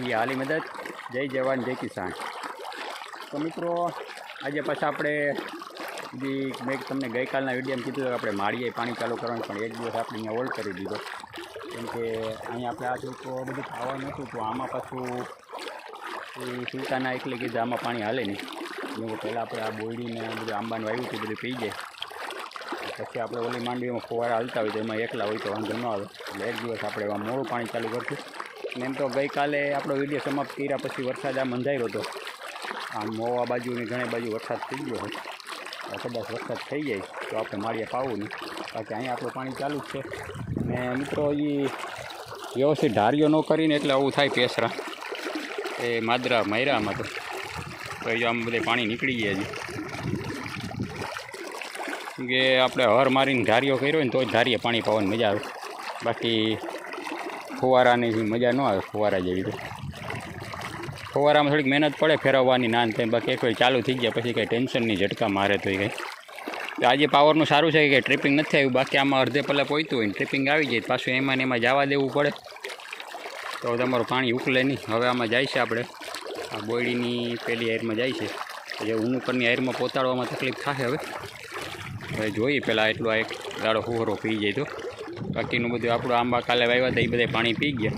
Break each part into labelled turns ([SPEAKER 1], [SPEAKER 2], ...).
[SPEAKER 1] એ હાલી મદદ. જય જવાન, જય કિસાન. તો મિત્રો, આજે પાછા આપણે જે મેં તમને ગઈકાલના વિડીયોમાં કીધું આપણે માળીએ પાણી ચાલુ કરવાનું, પણ એક દિવસ આપણે અહીંયા હોલ્ડ કરી દીધો. કેમ કે અહીંયા આપણે આ તો બધું ખાવાનું હતું તો આમાં પાછું સુલતાના એટલે કીધું, આમાં પાણી હાલે નહીં. કે પહેલાં આપણે આ બોયડીને બધું આંબાનું વાવ્યું હતું બધું પી જાય પછી આપણે ઓલી માંડવીમાં ફુવારા હાલતા હોય તો એમાં એકલા હોય તો વાંધો ન આવે. એટલે એક દિવસ આપણે એમાં મોડું પાણી ચાલુ કરશું. અને એમ તો ગઈકાલે આપણો વીડિયો સમાપ્ત કર્યા પછી વરસાદ આ મંજાયો હતો. આમ મોવા બાજુની ઘણી બાજુ વરસાદ થઈ ગયો હોય કદાચ વરસાદ થઈ જાય તો આપણે માળીએ પાવું નહીં. બાકી અહીંયા આપણું પાણી ચાલુ જ છે. ને મિત્રો એ વ્યવસ્થિત ધાર્યો ન કરીને એટલે આવું થાય પેસરા. એ માદરા માયરામાં તો. તો આમ બધે પાણી નીકળી ગયા છે. કે આપણે હર મારીને ધારીઓ કર્યો ને તો જ ધારીએ પાણી પાવાની મજા આવે. બાકી ફુવારાની મજા ન આવે ફુવારા જેવી તો. ફુવારામાં થોડીક મહેનત પડે ફેરવવાની, ના ને તેમ. બાકી એક વાર ચાલુ થઈ ગયા, પછી કંઈ ટેન્શનની ઝટકા મારે તો કંઈ. આજે પાવરનું સારું છે કે ટ્રિપિંગ નથી આવ્યું? બાકી આમાં અડધે પલ્લે પહોંચતું હોય ટ્રિપિંગ આવી જાય પાછું એમાં ને એમાં જવા દેવું પડે. તો તમારું પાણી ઉકલે નહીં. હવે આમાં જાય છે આપણે. આ બોયડીની પેલી હાયરમાં જાય છે. જે હું ઉપરની હાયરમાં પહોંચાડવામાં તકલીફ થશે હવે. હવે જોઈએ પહેલાં એટલો એક દાડો હુહરો પી જાય તો. બાકીનું બધું આપણું આંબા કાલે વાવ્યા હતા, એ બધા પાણી પી ગયા.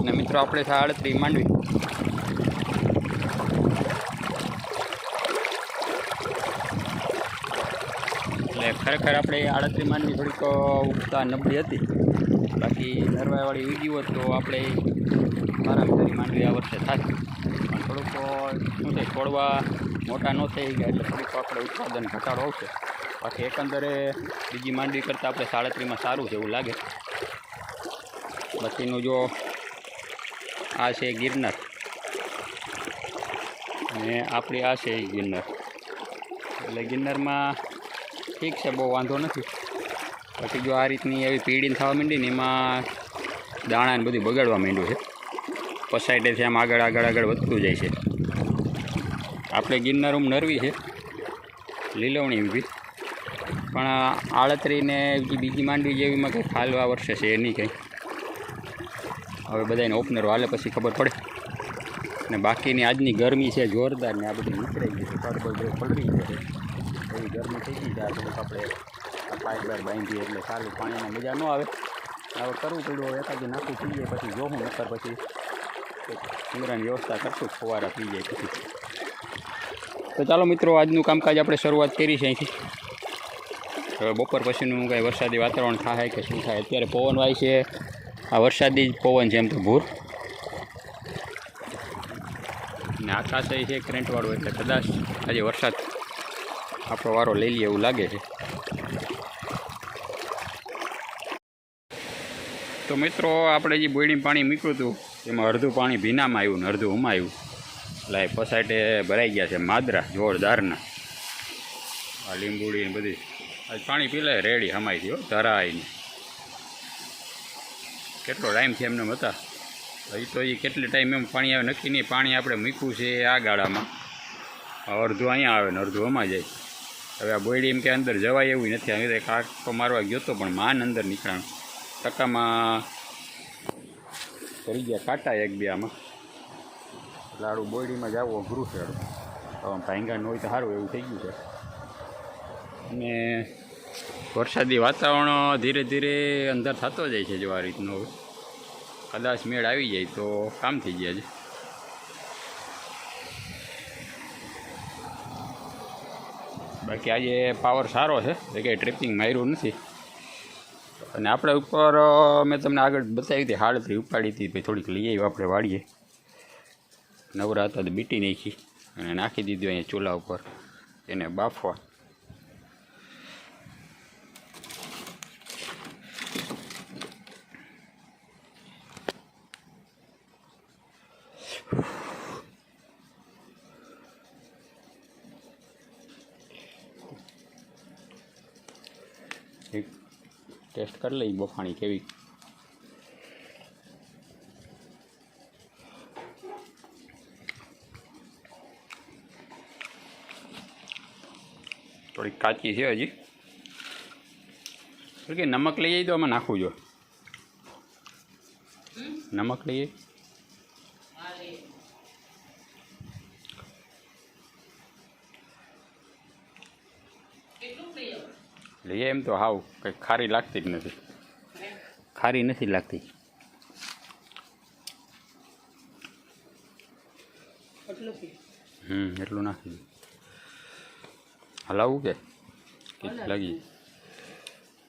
[SPEAKER 1] અને મિત્રો, આપણે સાડત્રી માંડવી. એટલે ખરેખર આપણે આડત્રી માંડવી થોડીક ઉગતા નબળી હતી. બાકી નરવાવાળી ઉગી હોત તો આપણે આરામદારી માંડવી આ વર્ષે થાય પણ થોડુંક શું થાય છોડવા મોટા ન થઈ ગયા, એટલે થોડુંક આપણે ઉત્પાદન ઘટાડો આવશે. બાકી એકંદરે બીજી માંડવી કરતાં આપણે સાડત્રીમાં સારું છે એવું લાગે. બાકીનું જો આ છે ગિરનાર. અને આપણી આ છે ગિરનાર. એટલે ગિરનારમાં ઠીક છે, બહુ વાંધો નથી. પછી જો આ રીતની એવી પીડીને થવા માંડી ને એમાં દાણા ને બધું બગાડવા માંડ્યું છે. પસાઈડેથી આમ આગળ આગળ આગળ વધતું જાય છે. આપણે ગિરનાર ઉમ નરવી છે. લીલવણી ઊભી પણ આળતરીને બીજી માંડવી જેવીમાં કંઈ ફાલવા વર્ષે છે નહીં કંઈ. હવે બધાને ઓપનરો હાલે પછી ખબર પડે. અને બાકીની આજની ગરમી છે જોરદાર ને આ બધી નીકળી ગઈ છે. જે પલળી ગયો છે. એવી ગરમી થઈ ગઈ છે. આ બધું આપણે પાઇપ બાંધીએ એટલે સારું પાણીમાં મજા ન આવે. હવે કરવું પડ્યું હવે એકાદી નાખું થઈ જાય પછી જોવું, નકર પછી ઉંદરાની વ્યવસ્થા કરશું, ફુવારા પી જાય પછી. તો ચાલો મિત્રો, આજનું કામકાજ આપણે શરૂઆત કરી છે અહીંથી. હવે બપોર પછીનું કાંઈ વરસાદી વાતાવરણ થાય કે શું થાય? અત્યારે પવન વાય છે. આ વરસાદી જ પવન છે એમ તો ભૂર ને આકાશ એ છે કરંટવાળું એટલે કદાચ આજે વરસાદ આપણો વારો લઈ લઈએ એવું લાગે છે. તો મિત્રો, આપણે જે બોયડી પાણી મૂક્યું હતું, એમાં અડધું પાણી ભીનામાં આવ્યું ને અડધું ઉમાયું એટલે પસાટે ભરાઈ ગયા છે માદરા, જોરદારના. આ લીંબુડી ને બધી. આજ પાણી પી લે રેડી હમાઈ ગયો ધરાઈને કેટલો ટાઈમ છે એમને હતા હજી તો એ કેટલી ટાઈમ એમ પાણી આવે, નક્કી નહીં, પાણી આપણે મૂક્યું છે આ ગાળામાં. અડધું અહીંયા આવે ને અડધું હમા જાય. હવે આ બોયડી એમ કે અંદર જવાય એવું નથી હવે કાંકો મારવા ગયો તો પણ માન અંદર નીકળાણ. ટકામાં કરી ગયા કાંટા એક બે આમાં. લાડુ બોયડીમાં જવું અઘરું છે હવે ન હોય તો સારું એવું થઈ ગયું છે. અને વરસાદી વાતાવરણ ધીરે ધીરે અંદર થતો જાય છે જો આ રીતનો કદાચ મેળ આવી જાય તો કામ થઈ ગયા છે. બાકી આજે પાવર સારો છે કંઈ ટ્રિપિંગ માર્યું નથી. અને આપણે ઉપર મેં તમને આગળ બતાવી હતી, હાડત્રી ઉપાડી હતી પછી થોડીક લઈ આવી આપણે વાળીએ. નવરા હતા તો બીટી નાખી, અને નાખી દીધું અહીંયા ચૂલા ઉપર, એને બાફવા. એક ટેસ્ટ કરી લઈ બફાણી કેવી થોડીક કાચી છે હજી કે નમક લઈ આવી તો આમાં નાખવું જો નમક લઈએ એમ તો હાવ કંઈ ખારી લાગતી જ નથી. ખારી નથી લાગતી. હમ એટલું નાખી હલાવું કે? લાગી?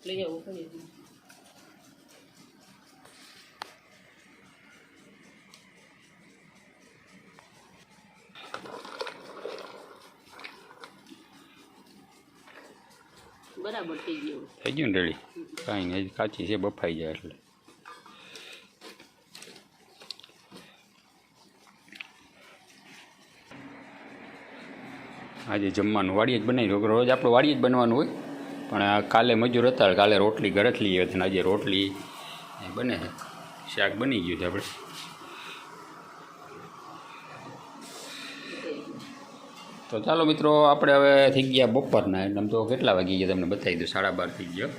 [SPEAKER 2] લઈ આવું. બરાબર થઈ ગયું.
[SPEAKER 1] થઈ ગયું ને રેડી કાંઈ નહીં કાચી છે, બફાઈ જાય એટલે. આજે જમવાનું વાડીએ જ બનાવી રોજ આપણે વાડીએ જ બનવાનું હોય, પણ કાલે મજૂર હતા, કાલે રોટલી ગરટલી હતી ને આજે રોટલી બને શાક બની ગયું છે આપણે. તો ચાલો મિત્રો, આપણે હવે થઈ ગયા બપોરના. એટલે તો કેટલા વાગી ગયા તમને બતાવી દઉં, સાડા બાર થઈ ગયો.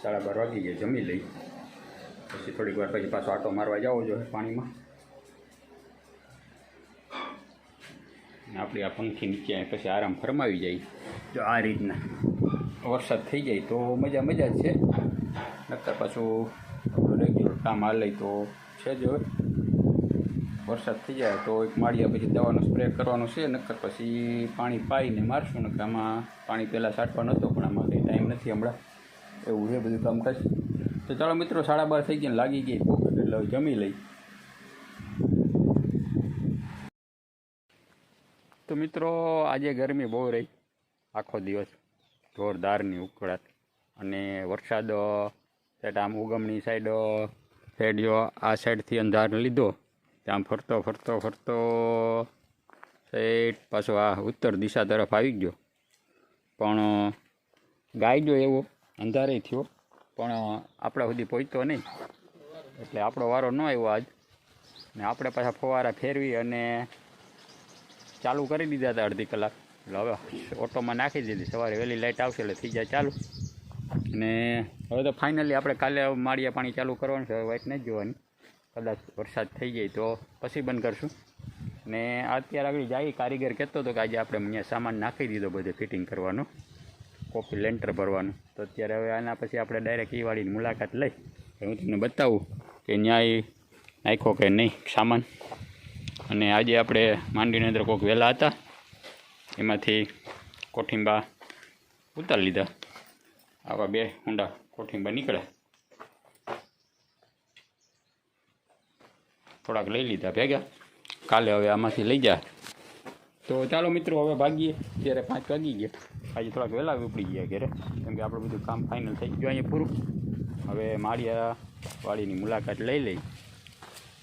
[SPEAKER 1] સાડા બાર વાગી ગયા, જમી લઈ. પછી થોડીક વાર પછી પાછો આટો મારવા જાવો જોઈએ પાણીમાં. આપણી આ પંખી નીચે પછી આરામ ફરમાવી જાય. જો આ રીતના વરસાદ થઈ જાય તો મજા મજા જ છે. નક્કર પાછું રેગ્યુલર કામ હાલે તો છે જ હવે. વરસાદ થઈ જાય તો એક માળિયા પછી દવાનો સ્પ્રે કરવાનો છે નક્કર પછી પાણી પાઈને મારશું ને આમાં પાણી પહેલાં છાંટવાનો હતો પણ આમાં કંઈ ટાઈમ નથી હમણાં. એવું છે બધું કામકાજ. તો ચાલો મિત્રો, સાડા બાર થઈ ગયા લાગી ગઈ ભૂખ, એટલે જમી લઈ તો મિત્રો, આજે ગરમી બહુ રહી આખો દિવસ. જોરદારની ઉકળાટ. અને વરસાદ સેટ આમ ઉગમની સાઈડ જો આ સાઈડથી અંધાર લીધો. ત્યાં ફરતો ફરતો ફરતો સેટ પાછો આ ઉત્તર દિશા તરફ આવી ગયો. પણ જો એવો અંધારે થયો. પણ આપણા સુધી પહોંચતો નહીં. એટલે આપણો વારો ન આવ્યો આજ. ને આપણે પાછા ફવારા ફેરવી અને ચાલુ કરી દીધા હતા અડધી કલાક. એટલે હવે ઓટોમાં નાખી દીધી. સવારે વહેલી લાઇટ આવશે એટલે થઈ જાય ચાલુ. અને હવે તો ફાઇનલી આપણે કાલે માળિયા પાણી ચાલુ કરવાનું છે. હવે વાઇટ નથી જોવાની. કદાચ વરસાદ થઈ જાય તો પછી બંધ કરશું. ને અત્યારે આગળ જાય કારીગર કહેતો હતો કે આજે આપણે અહીંયા સામાન નાખી દીધો બધે ફિટિંગ કરવાનો કોફી લેન્ટર ભરવાનું. તો અત્યારે હવે આના પછી આપણે ડાયરેક્ટ એ મુલાકાત લઈ. હું તમને બતાવું કે ન્યાય નાખ્યો કે નહીં સામાન. અને આજે આપણે માંડીની અંદર કોઈક વહેલા હતા. એમાંથી કોઠિંબા ઉતારી લીધા. આવા બે ઊંડા કોઠિંબા નીકળે. થોડાક લઈ લીધા ભેગા. કાલે હવે આમાંથી લઈ જા તો ચાલો મિત્રો, હવે ભાગીએ. ત્યારે પાંચ વાગી ગયા. આજે થોડાક વહેલા ઉપડી ગયા ઘરે. કેમ કે આપણું બધું કામ ફાઇનલ થઈ ગયું અહીંયા પૂરું. હવે માળિયા વાડીની મુલાકાત લઈ લઈ.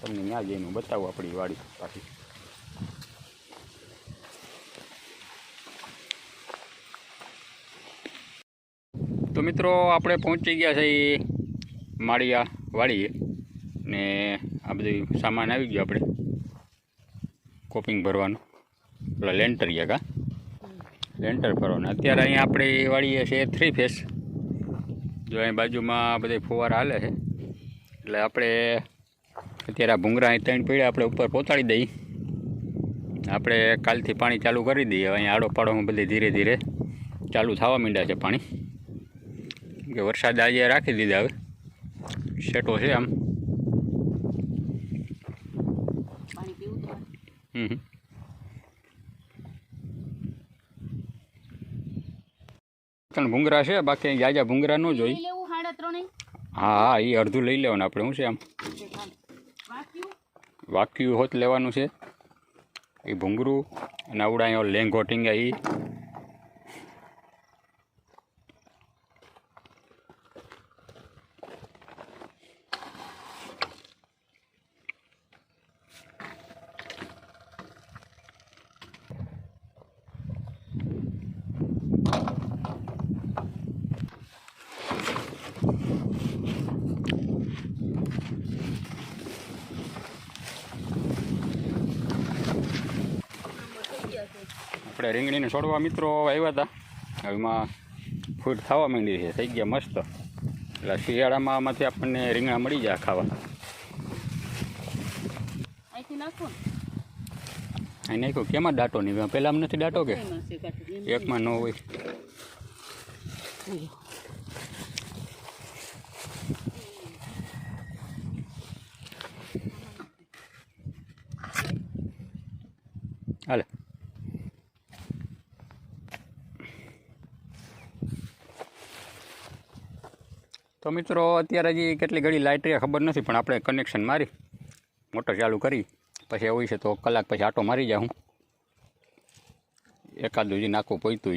[SPEAKER 1] તમને ત્યાં જઈને બતાવું આપણી વાડી પાછી. મિત્રો, આપણે પહોંચી ગયા છે માળિયા વાળીએ ને આ બધું સામાન આવી ગયો આપણે. કોપિંગ ભરવાનું. પેલા લેન્ટર કા? લેન્ટર ભરવાનું. અત્યારે અહીંયા આપણે વાળીએ છે થ્રી ફેસ. જો અહીં બાજુમાં બધે ફુવારા હાલે છે. એટલે આપણે અત્યારે આ ભૂંગરા અહીં ત્રણ પીડા આપણે ઉપર પહોંચાડી દઈએ. આપણે કાલથી પાણી ચાલુ કરી દઈએ. અહીંયા આડો પાડોમાં બધે ધીરે ધીરે ચાલુ થવા માંડ્યા છે પાણી. કે વરસાદ આજે રાખી દીધા હવે. શેટો છે આમ. હમ હમ. ત્રણ ભૂંગરા છે બાકી જાજા ભૂંગરા ન જોઈ. હા હા એ અડધું લઈ લેવાનું આપણે શું છે આમ. વાક્યું? હોત લેવાનું છે. એ ભૂંગરું અને આવડા અહીંયા લેંગો ટીંગા એ આપણે રીંગણીને છોડવા મિત્રો આવ્યા હતા. હવેમાં ફૂટ થવા માંડી છે થઈ ગયા મસ્ત. એટલે શિયાળામાં આમાંથી આપણને રીંગણા મળી જાય ખાવા. અહીં નાખ્યું? કેમાં દાંટો નહીં પહેલાં આમ નથી દાંટો કે? એકમાં ન હોય
[SPEAKER 2] નહીં.
[SPEAKER 1] હાલે તો મિત્રો, અત્યારે હજી કેટલી ઘડી લાઇટ રહે ખબર નથી, પણ આપણે કનેક્શન મારી મોટર ચાલુ કરી. પછી એવું છે તો કલાક પછી આટો મારી જાઉં. એકાદું હજી નાખવું પહોંચતું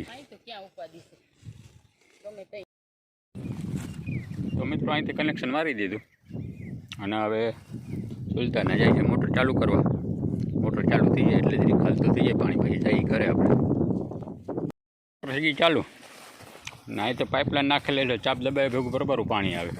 [SPEAKER 2] તો
[SPEAKER 1] મિત્રો, અહીંથી કનેક્શન મારી દીધું. અને હવે સુલતાને જાય છે મોટર ચાલુ કરવા. મોટર ચાલુ થઈ જાય એટલે જ ખાલતું થઈ જાય, પાણી પછી જાય ઘરે આપણે. હજી ચાલુ. ના, એ તો પાઇપલાઇન નાખેલી એટલે ચાપ દબાવે ભેગું બરાબર પાણી આવે.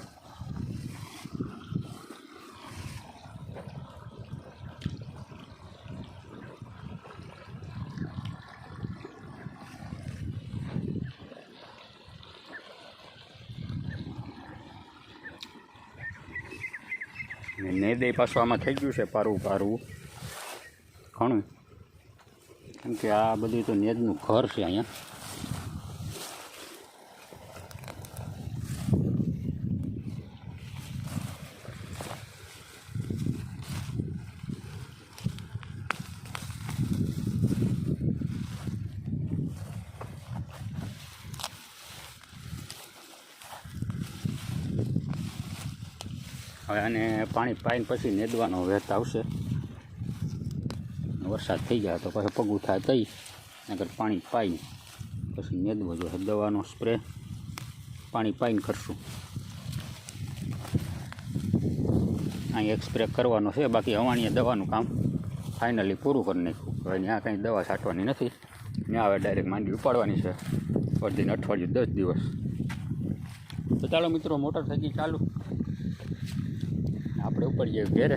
[SPEAKER 1] નેદે પાછું આમાં થઈ ગયું છે પારવું પારવું ઘણું. કેમ કે આ બધું તો નેદનું ઘર છે અહીંયા. હવે અને પાણી પાઈને પછી નેદવાનો વેત આવશે. વરસાદ થઈ જાય તો પછી પગું થાય તઈ નગર પાણી પાઈ પછી નેદવો જોઈએ. દવાનો સ્પ્રે પાણી પાઈને કરશું. અહીં એક સ્પ્રે કરવાનો છે, બાકી હવાણીએ દવાનું કામ ફાઇનલી પૂરું કરી નાખ્યું. હવે ત્યાં કંઈ દવા છાંટવાની નથી. ત્યાં હવે ડાયરેક્ટ માંડી ઉપાડવાની છે. અડધીને અઠવાડિયું દસ દિવસ. તો ચાલો મિત્રો, મોટર સાઇકલ ચાલુ. આપણે ઉપર જઈએ ઘેરે